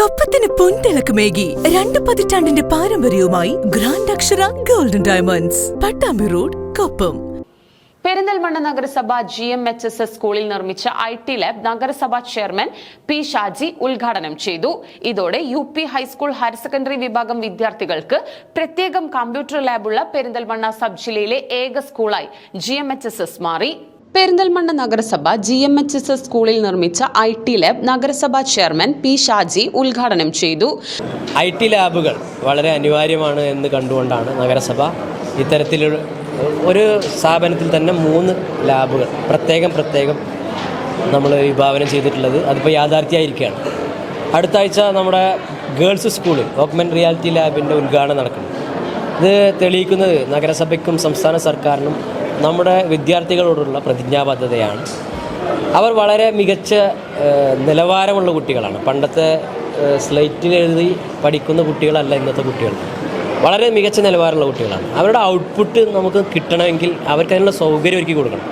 കൊപ്പത്തിന് പൊൻതിളക്കമേകി രണ്ട് പതിറ്റാണ്ടിന്റെ പാരമ്പര്യവുമായി grand Akshara golden diamonds Pattambi road Koppam. Perinthalmanna നഗരസഭ G M H S S സ്കൂളിൽ നിർമ്മിച്ച ഐ ടി ലാബ് നഗരസഭാ ചെയർമാൻ പി ഷാജി ഉദ്ഘാടനം ചെയ്തു. ഇതോടെ U P high school higher secondary വിഭാഗം വിദ്യാർത്ഥികൾക്ക് പ്രത്യേകം കമ്പ്യൂട്ടർ ലാബുള്ള പെരിന്തൽമണ്ണ സബ് ജില്ലയിലെ ഏക സ്കൂളായി G M H S S മാറി. പെരിന്തൽമണ്ണ നഗരസഭ G M H S S സ്കൂളിൽ നിർമ്മിച്ച ഐ ടി ലാബ് നഗരസഭാ ചെയർമാൻ പി ഷാജി ഉദ്ഘാടനം ചെയ്തു. ഐ ടി ലാബുകൾ വളരെ അനിവാര്യമാണ് എന്ന് കണ്ടുകൊണ്ടാണ് നഗരസഭ ഇത്തരത്തിലുള്ള ഒരു സ്ഥാപനത്തിൽ തന്നെ മൂന്ന് ലാബുകൾ പ്രത്യേകം പ്രത്യേകം നമ്മൾ വിഭാവനം ചെയ്തിട്ടുള്ളത്. അതിപ്പോൾ യാഥാർത്ഥ്യമായിരിക്കുകയാണ്. അടുത്ത ആഴ്ച നമ്മുടെ ഗേൾസ് സ്കൂളിൽ ഓക്മെൻ റിയാലിറ്റി ലാബിന്റെ ഉദ്ഘാടനം നടക്കുന്നു ഇത് തെളിയിക്കുന്നത് നഗരസഭയ്ക്കും സംസ്ഥാന സർക്കാരിനും നമ്മുടെ വിദ്യാർത്ഥികളോടുള്ള പ്രതിജ്ഞാബദ്ധതയാണ്. അവർ വളരെ മികച്ച നിലവാരമുള്ള കുട്ടികളാണ്. പണ്ടത്തെ എഴുതി പഠിക്കുന്ന കുട്ടികളല്ല ഇന്നത്തെ കുട്ടികൾ. വളരെ മികച്ച നിലവാരമുള്ള കുട്ടികളാണ്. അവരുടെ ഔട്ട്പുട്ട് നമുക്ക് കിട്ടണമെങ്കിൽ അവർക്ക് അതിനുള്ള സൗകര്യം ഒരുക്കി കൊടുക്കണം.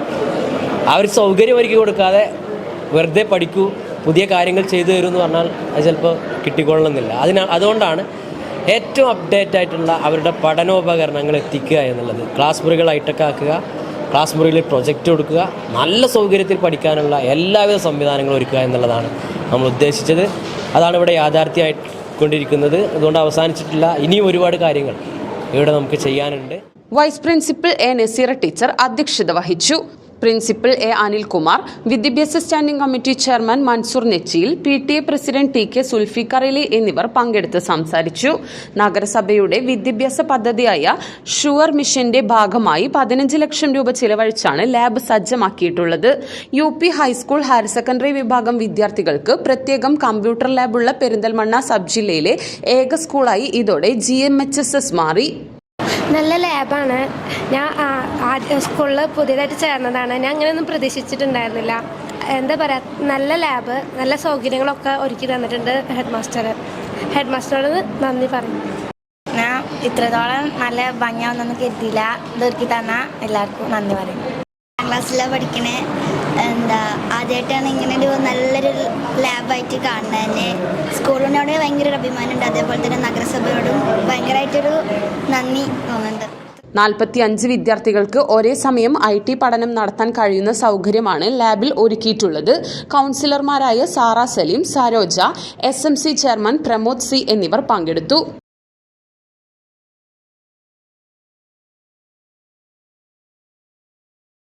അവർ സൗകര്യം ഒരുക്കി കൊടുക്കാതെ വെറുതെ പഠിക്കൂ പുതിയ കാര്യങ്ങൾ ചെയ്തു തരും എന്ന് പറഞ്ഞാൽ അത് ചിലപ്പോൾ കിട്ടിക്കൊള്ളണമെന്നില്ല. അതിനാ അതുകൊണ്ടാണ് ഏറ്റവും അപ്ഡേറ്റ് ആയിട്ടുള്ള അവരുടെ പഠനോപകരണങ്ങൾ എത്തിക്കുക എന്നുള്ളത്. ക്ലാസ് മുറികൾ ഹൈടെക് ആക്കുക ക്ലാസ് മുറിയിൽ പ്രൊജക്റ്റ് കൊടുക്കുക. നല്ല സൗകര്യത്തിൽ പഠിക്കാനുള്ള എല്ലാവിധ സംവിധാനങ്ങളും ഒരുക്കുക എന്നുള്ളതാണ് നമ്മൾ ഉദ്ദേശിച്ചത്. അതാണ് ഇവിടെ യാഥാർത്ഥ്യമായിക്കൊണ്ടിരിക്കുന്നത്. അതുകൊണ്ട് അവസാനിച്ചിട്ടില്ല. ഇനിയും ഒരുപാട് കാര്യങ്ങൾ ഇവിടെ നമുക്ക് ചെയ്യാനുണ്ട്. Vice principal A Naseera teacher അധ്യക്ഷത വഹിച്ചു. പ്രിൻസിപ്പൽ എ അനിൽകുമാർ വിദ്യാഭ്യാസ standing committee chairman Mansoor Nechiyil P T A president T K Sulfikarali എന്നിവർ പങ്കെടുത്ത് സംസാരിച്ചു. നഗരസഭയുടെ വിദ്യാഭ്യാസ പദ്ധതിയായ ഷുവർ മിഷന്റെ ഭാഗമായി പതിനഞ്ച് ലക്ഷം രൂപ ചിലവഴിച്ചാണ് lab സജ്ജമാക്കിയിട്ടുള്ളത്. U P high school higher secondary വിഭാഗം വിദ്യാർത്ഥികൾക്ക് പ്രത്യേകം കമ്പ്യൂട്ടർ ലാബുള്ള പെരിന്തൽമണ്ണ സബ് ജില്ലയിലെ ഏക സ്കൂളായി ഇതോടെ ജി മാറി. നല്ല ലാബാണ്. ഞാൻ ആദ്യ സ്കൂളിൽ പുതിയതായിട്ട് ചേർന്നതാണ്. ഞാൻ അങ്ങനെയൊന്നും പ്രതീക്ഷിച്ചിട്ടുണ്ടായിരുന്നില്ല. എന്താ പറയുക നല്ല ലാബ് നല്ല സൗകര്യങ്ങളൊക്കെ ഒരുക്കി തന്നിട്ടുണ്ട് ഹെഡ് മാസ്റ്റർ ഹെഡ് മാസ്റ്ററോട് നന്ദി പറഞ്ഞു. ഞാൻ ഇത്രത്തോളം നല്ല ഭംഗിയാവുന്നൊന്നും കരുതിയില്ല. ഇതൊരുക്കി തന്ന എല്ലാവർക്കും നന്ദി പറയും ക്ലാസ്സിലാണ് പഠിക്കണേ? എന്താ ആദ്യമായിട്ടാണ് ഇങ്ങനെ ഒരു നല്ലൊരു ലാബായിട്ട് കാണുന്നത് തന്നെ. സ്കൂളിനോട് ഭയങ്കര ഒരു അഭിമാനമുണ്ട്. അതേപോലെ തന്നെ നഗരസഭയോടും ഭയങ്കരമായിട്ടൊരു നന്ദി തോന്നുന്നുണ്ട്. നാൽപ്പത്തി അഞ്ച് വിദ്യാർത്ഥികൾക്ക് ഒരേ സമയം ഐ ടി പഠനം നടത്താൻ കഴിയുന്ന സൗകര്യമാണ് ലാബിൽ ഒരുക്കിയിട്ടുള്ളത്. കൗൺസിലർമാരായ Sara Saleem Saroja S M C chairman Pramod C എന്നിവർ പങ്കെടുത്തു.